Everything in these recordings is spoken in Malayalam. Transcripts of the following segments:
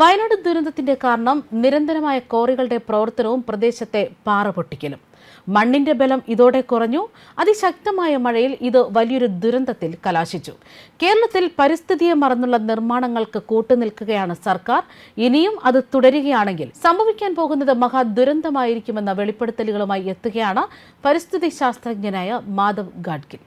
വയനാട് ദുരന്തത്തിന്റെ കാരണം നിരന്തരമായ കോറികളുടെ പ്രവർത്തനവും പ്രദേശത്തെ പാറ പൊട്ടിക്കലും. മണ്ണിന്റെ ബലം ഇതോടെ കുറഞ്ഞു. അതിശക്തമായ മഴയിൽ ഇത് വലിയൊരു ദുരന്തത്തിൽ കലാശിച്ചു. കേരളത്തിൽ പരിസ്ഥിതിയെ മറന്നുള്ള നിർമ്മാണങ്ങൾക്ക് കൂട്ടുനിൽക്കുകയാണ് സർക്കാർ. ഇനിയും അത് തുടരുകയാണെങ്കിൽ സംഭവിക്കാൻ പോകുന്നത് മഹാദുരന്തമായിരിക്കുമെന്ന വെളിപ്പെടുത്തലുകളുമായി എത്തുകയാണ് പരിസ്ഥിതി ശാസ്ത്രജ്ഞനായ മാധവ് ഗാഡ്ഗിൽ.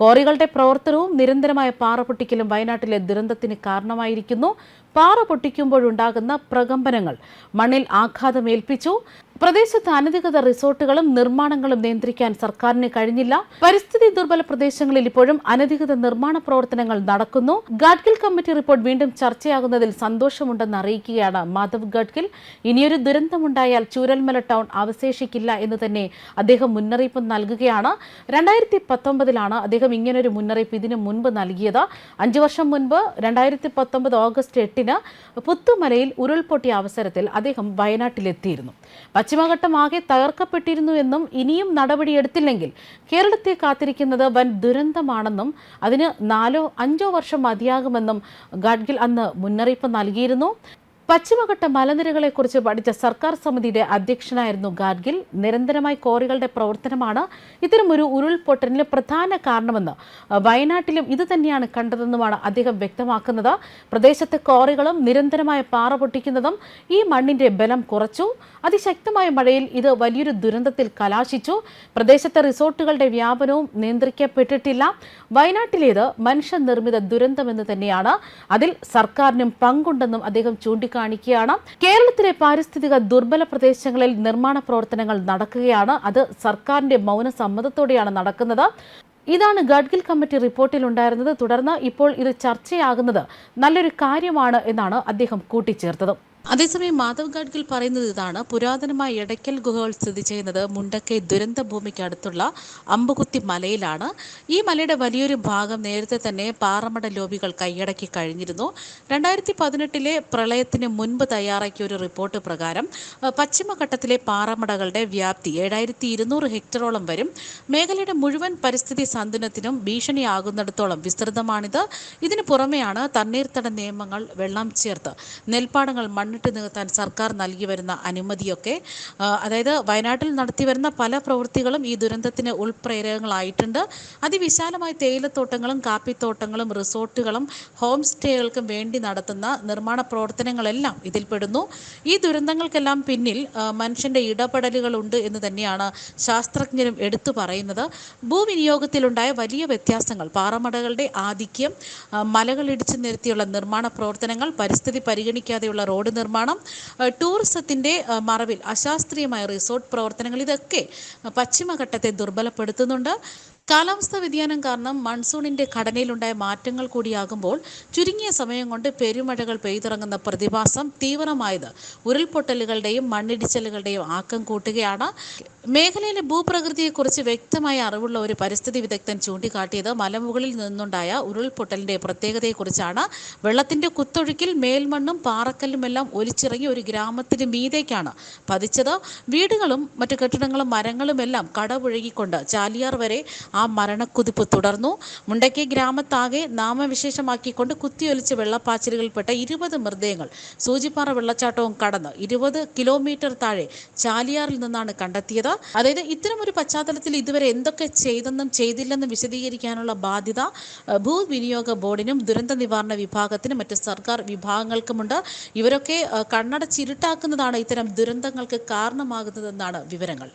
കോറികളുടെ പ്രവർത്തനവും നിരന്തരമായ പാറ പൊട്ടിക്കലും വയനാട്ടിലെ ദുരന്തത്തിന് കാരണമായിരിക്കുന്നു. പാറ പൊട്ടിക്കുമ്പോഴുണ്ടാകുന്ന പ്രകമ്പനങ്ങൾ മണ്ണിൽ ആഘാതമേൽപ്പിച്ചു. പ്രദേശത്ത് അനധികൃത റിസോർട്ടുകളും നിർമ്മാണങ്ങളും നിയന്ത്രിക്കാൻ സർക്കാരിന് കഴിഞ്ഞില്ല. പരിസ്ഥിതി ദുർബല പ്രദേശങ്ങളിൽ ഇപ്പോഴും അനധികൃത നിർമ്മാണ പ്രവർത്തനങ്ങൾ നടക്കുന്നു. ഗാഡ്ഗിൽ കമ്മിറ്റി റിപ്പോർട്ട് വീണ്ടും ചർച്ചയാകുന്നതിൽ സന്തോഷമുണ്ടെന്ന് അറിയിക്കുകയാണ് മാധവ് ഗഡ്ഗിൽ. ഇനിയൊരു ദുരന്തമുണ്ടായാൽ ചൂരൽമല ടൗൺ അവശേഷിക്കില്ല എന്ന് തന്നെ അദ്ദേഹം മുന്നറിയിപ്പ് നൽകുകയാണ്. രണ്ടായിരത്തി പത്തൊമ്പതിലാണ് അദ്ദേഹം ഇങ്ങനൊരു മുന്നറിയിപ്പ് ഇതിനു മുൻപ് നൽകിയത്. അഞ്ചു വർഷം മുൻപ് രണ്ടായിരത്തി പത്തൊമ്പത് ഓഗസ്റ്റ് എട്ടിന് പുത്തുമലയിൽ ഉരുൾപൊട്ടിയ അവസരത്തിൽ അദ്ദേഹം വയനാട്ടിലെത്തിയിരുന്നു. പശ്ചിമഘട്ടം ആകെ തകർക്കപ്പെട്ടിരുന്നു എന്നും ഇനിയും നടപടിയെടുത്തില്ലെങ്കിൽ കേരളത്തെ കാത്തിരിക്കുന്നത് വൻ ദുരന്തമാണെന്നും അതിന് നാലോ അഞ്ചോ വർഷം മതിയാകുമെന്നും ഗാഡ്ഗിൽ അന്ന് മുന്നറിയിപ്പ് നൽകിയിരുന്നു. പശ്ചിമഘട്ട മലനിരകളെക്കുറിച്ച് പഠിച്ച സർക്കാർ സമിതിയുടെ അധ്യക്ഷനായിരുന്നു ഗാഡ്ഗിൽ. നിരന്തരമായി കോറികളുടെ പ്രവർത്തനമാണ് ഇത്തരമൊരു ഉരുൾപൊട്ടലിന് പ്രധാന കാരണമെന്ന് വയനാട്ടിലും ഇത് തന്നെയാണ് കണ്ടതെന്നുമാണ് അദ്ദേഹം വ്യക്തമാക്കുന്നത്. പ്രദേശത്തെ കോറികളും നിരന്തരമായ പാറ പൊട്ടിക്കുന്നതും ഈ മണ്ണിന്റെ ബലം കുറച്ചു. അതിശക്തമായ മഴയിൽ ഇത് വലിയൊരു ദുരന്തത്തിൽ കലാശിച്ചു. പ്രദേശത്തെ റിസോർട്ടുകളുടെ വ്യാപനവും നിയന്ത്രിക്കപ്പെട്ടിട്ടില്ല. വയനാട്ടിലേത് മനുഷ്യനിർമ്മിത ദുരന്തമെന്ന് തന്നെയാണ്. അതിൽ സർക്കാരിനും പങ്കുണ്ടെന്നും അദ്ദേഹം ചൂണ്ടിക്കാണിക്കുകയാണ് കേരളത്തിലെ പാരിസ്ഥിതിക ദുർബല പ്രദേശങ്ങളിൽ നിർമ്മാണ പ്രവർത്തനങ്ങൾ നടക്കുകയാണ്. അത് സർക്കാരിന്റെ മൗന സമ്മതത്തോടെയാണ് നടക്കുന്നത്. ഇതാണ് ഗഡ്ഗിൽ കമ്മിറ്റി റിപ്പോർട്ടിൽ ഉണ്ടായിരുന്നത്. തുടർന്ന് ഇപ്പോൾ ഇത് ചർച്ചയാകുന്നത് നല്ലൊരു കാര്യമാണ് എന്നാണ് അദ്ദേഹം കൂട്ടിച്ചേർത്തത്. അതേസമയം മാധവ് ഗാഡ്ഗിൽ പറയുന്നത് ഇതാണ് പുരാതനമായ എടയ്ക്കൽ ഗുഹകൾ സ്ഥിതി ചെയ്യുന്നത് മുണ്ടക്കൈ ദുരന്ത ഭൂമിക്ക് അടുത്തുള്ള അമ്പുകുത്തി മലയിലാണ്. ഈ മലയുടെ വലിയൊരു ഭാഗം നേരത്തെ തന്നെ പാറമട ലോബികൾ കൈയടക്കി കഴിഞ്ഞിരുന്നു. രണ്ടായിരത്തി പതിനെട്ടിലെ പ്രളയത്തിന് മുൻപ് തയ്യാറാക്കിയ ഒരു റിപ്പോർട്ട് പ്രകാരം പശ്ചിമഘട്ടത്തിലെ പാറമടകളുടെ വ്യാപ്തി ഏഴായിരത്തി ഇരുന്നൂറ് ഹെക്ടറോളം വരും. മേഖലയുടെ മുഴുവൻ പരിസ്ഥിതി സന്തുലനത്തിനും ഭീഷണിയാകുന്നിടത്തോളം വിസ്തൃതമാണിത്. ഇതിനു പുറമെയാണ് തണ്ണീർത്തട നിയമങ്ങൾ വെള്ളം ചേർത്ത് നെൽപ്പാടങ്ങൾ മണ്ണിട്ട് നികത്താൻ സർക്കാർ നൽകി വരുന്ന അനുമതിയൊക്കെ അതായത് വയനാട്ടിൽ നടത്തി വരുന്ന പല പ്രവൃത്തികളും ഈ ദുരന്തത്തിന് ഉൾപ്രേരകങ്ങളായിട്ടുണ്ട്. അതിവിശാലമായ തേയിലത്തോട്ടങ്ങളും കാപ്പിത്തോട്ടങ്ങളും റിസോർട്ടുകളും ഹോം സ്റ്റേകൾക്കും വേണ്ടി നടത്തുന്ന നിർമ്മാണ പ്രവർത്തനങ്ങളെല്ലാം ഇതിൽപ്പെടുന്നു ഈ ദുരന്തങ്ങൾക്കെല്ലാം പിന്നിൽ മനുഷ്യന്റെ ഇടപെടലുകളുണ്ട് എന്ന് തന്നെയാണ് ശാസ്ത്രജ്ഞരും എടുത്തു പറയുന്നത്. ഭൂവിനിയോഗത്തിലുണ്ടായ വലിയ വ്യത്യാസങ്ങൾ പാറമടകളുടെ ആധിക്യം മലകളിടിച്ചു നിരത്തിയുള്ള നിർമ്മാണ പ്രവർത്തനങ്ങൾ പരിസ്ഥിതി പരിഗണിക്കാതെയുള്ള റോഡ് നിർമ്മാണം ടൂറിസത്തിന്റെ മറവിൽ അശാസ്ത്രീയമായ റിസോർട്ട് പ്രവർത്തനങ്ങൾ ഇതൊക്കെ പശ്ചിമഘട്ടത്തെ ദുർബലപ്പെടുത്തുന്നുണ്ട്. കാലാവസ്ഥാ വ്യതിയാനം കാരണം മൺസൂണിന്റെ ഘടനയിലുണ്ടായ മാറ്റങ്ങൾ കൂടിയാകുമ്പോൾ ചുരുങ്ങിയ സമയം കൊണ്ട് പെരുമഴകൾ പെയ്തിറങ്ങുന്ന പ്രതിഭാസം തീവ്രമായത് ഉരുൾപൊട്ടലുകളുടെയും മണ്ണിടിച്ചലുകളുടെയും ആക്കം കൂട്ടുകയാണ്. മേഖലയിലെ ഭൂപ്രകൃതിയെക്കുറിച്ച് വ്യക്തമായ അറിവുള്ള ഒരു പരിസ്ഥിതി വിദഗ്ധൻ ചൂണ്ടിക്കാട്ടിയത് മലമുകളിൽ നിന്നുണ്ടായ ഉരുൾപൊട്ടലിന്റെ പ്രത്യേകതയെക്കുറിച്ചാണ്. വെള്ളത്തിന്റെ കുത്തൊഴുക്കിൽ മേൽമണ്ണും പാറക്കല്ലുമെല്ലാം ഒലിച്ചിറങ്ങി ഒരു ഗ്രാമത്തിന് മീതേക്കാണ് പതിച്ചത്. വീടുകളും മറ്റു കെട്ടിടങ്ങളും മരങ്ങളുമെല്ലാം കടപുഴകിക്കൊണ്ട് ചാലിയാർ വരെ ആ മരണക്കുതിപ്പ് തുടർന്നു. മുണ്ടക്കി ഗ്രാമത്താകെ നാമവിശേഷമാക്കിക്കൊണ്ട് കുത്തിയൊലിച്ച് വെള്ളപ്പാച്ചിലുകളിൽപ്പെട്ട ഇരുപത് മൃതദേഹങ്ങൾ സൂചിപ്പാറ വെള്ളച്ചാട്ടവും കടന്ന് ഇരുപത് കിലോമീറ്റർ താഴെ ചാലിയാറിൽ നിന്നാണ് കണ്ടെത്തിയത്. അതായത് ഇത്തരമൊരു പശ്ചാത്തലത്തിൽ ഇതുവരെ എന്തൊക്കെ ചെയ്തെന്നും ചെയ്തില്ലെന്നും വിശദീകരിക്കാനുള്ള ബാധ്യത ഭൂവിനിയോഗ ബോർഡിനും ദുരന്ത നിവാരണ വിഭാഗത്തിനും മറ്റ് സർക്കാർ വിഭാഗങ്ങൾക്കുമുണ്ട്. ഇവരൊക്കെ കണ്ണടച്ചിരുട്ടാക്കുന്നതാണ് ഇത്തരം ദുരന്തങ്ങൾക്ക് കാരണമാകുന്നതെന്നാണ് വിവരങ്ങൾ.